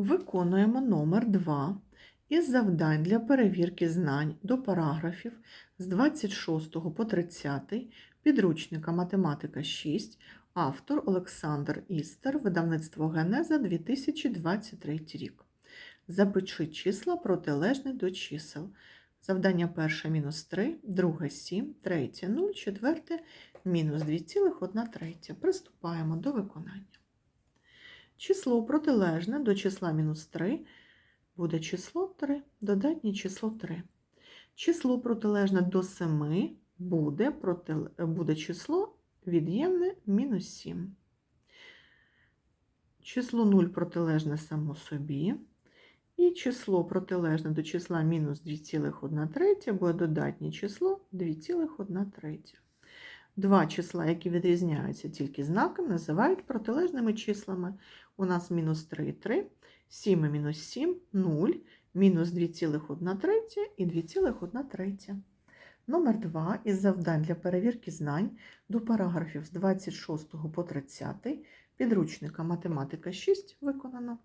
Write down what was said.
Виконуємо номер 2 із завдань для перевірки знань до параграфів з 26 по 30 підручника Математика 6, автор Олександр Істер, видавництво Генеза 2023 рік. Запиши числа протилежні до чисел. Завдання перше мінус 3, друге 7, третє 0, четверте мінус 2,1 третя. Приступаємо до виконання. Число протилежне до числа мінус 3 буде число 3, додатнє число 3. Число протилежне до 7 буде, протил- буде число від'ємне мінус 7. Число 0 протилежне само собі. І число протилежне до числа мінус 2,1 третя буде додатнє число 2,1 третя. Два числа, які відрізняються тільки знаком, називають протилежними числами. У нас мінус 3 і 3, 7 і мінус 7, 0, мінус 2,1 третя і 2,1 третя. Номер 2 із завдань для перевірки знань до параграфів з 26 по 30 підручника Математика 6 виконано.